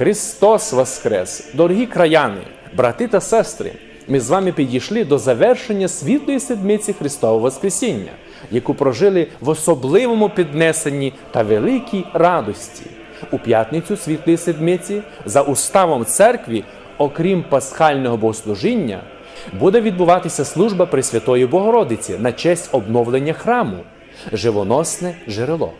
Христос Воскрес! Дорогі краяни, брати та сестри! Ми з вами підійшли до завершення світлої седмиці Христового Воскресіння, яку прожили в особливому піднесенні та великій радості. У п'ятницю світлої седмиці за уставом церкві, окрім пасхального богослужіння, буде відбуватися служба Пресвятої Богородиці на честь обновлення храму, живоносне джерело.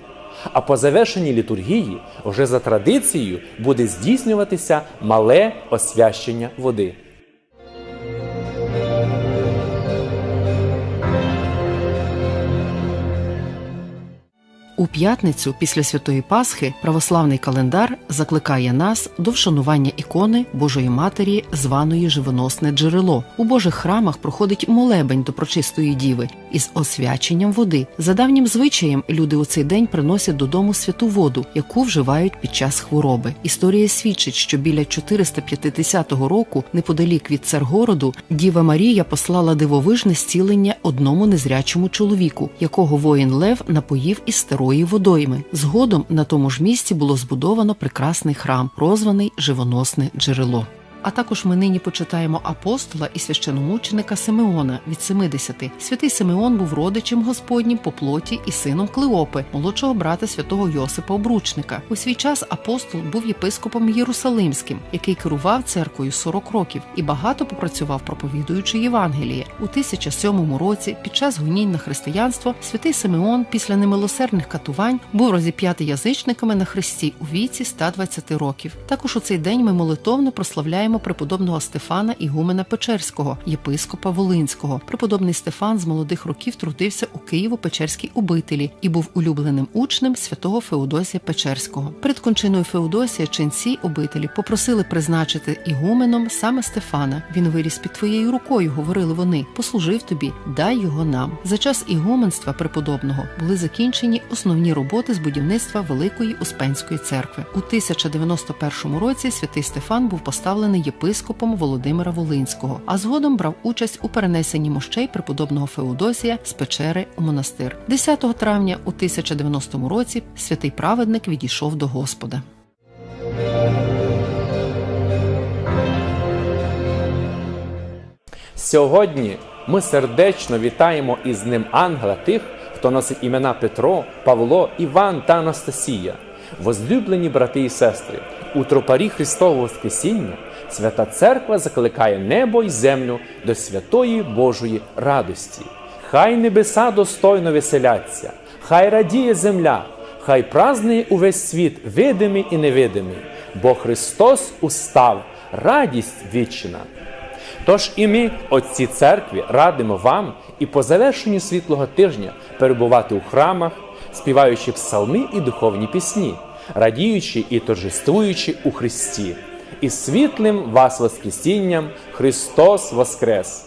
А по завершенні літургії, вже за традицією, буде здійснюватися мале освящення води. У п'ятницю після Святої Пасхи православний календар закликає нас до вшанування ікони Божої Матері, званої живоносне джерело. У Божих храмах проходить молебень до прочистої діви із освяченням води. За давнім звичаєм люди у цей день приносять додому святу воду, яку вживають під час хвороби. Історія свідчить, що біля 450 року, неподалік від Царгороду, Діва Марія послала дивовижне зцілення одному незрячому чоловіку, якого воїн Лев напоїв із старої водойми. Згодом на тому ж місці було збудовано прекрасний храм, прозваний Живоносне джерело. А також ми нині почитаємо апостола і священомученика Симеона від 70. Святий Симеон був родичем Господнім по плоті і сином Клеопи, молодшого брата святого Йосипа Обручника. У свій час апостол був єпископом Єрусалимським, який керував церквою 40 років і багато попрацював, проповідуючи Євангеліє. У 1007 році, під час гонінь на християнство, святий Симеон після немилосердних катувань був розіп'ятий язичниками на хресті у віці 120 років. Також у цей день ми молитовно прославляємо преподобного Стефана Ігумена Печерського, єпископа Волинського. Преподобний Стефан з молодих років трудився у Києво-Печерській обителі і був улюбленим учнем святого Феодосія Печерського. Перед кончиною Феодосія ченці обителі попросили призначити ігуменом саме Стефана. Він виріс під твоєю рукою, говорили вони. Послужив тобі, дай його нам. За час ігуменства преподобного були закінчені основні роботи з будівництва Великої Успенської церкви. У 1091 році святий Стефан був поставлений єпископом Володимира Волинського, а згодом брав участь у перенесенні мощей преподобного Феодосія з печери у монастир. 10 травня у 1090 році святий праведник відійшов до Господа. Сьогодні ми сердечно вітаємо із ним ангела тих, хто носить імена Петро, Павло, Іван та Анастасія. Возлюблені брати і сестри, у тропарі Христового Воскресіння Свята Церква закликає небо й землю до святої Божої радості. Хай небеса достойно веселяться, хай радіє земля, хай празднує увесь світ, видимий і невидимий, бо Христос устав, радість вічна. Тож і ми, отці церкві, радимо вам і по завершенню світлого тижня перебувати у храмах, співаючи псалми і духовні пісні, радіючи і торжествуючи у Христі. І світлим вас Воскресінням Христос Воскрес!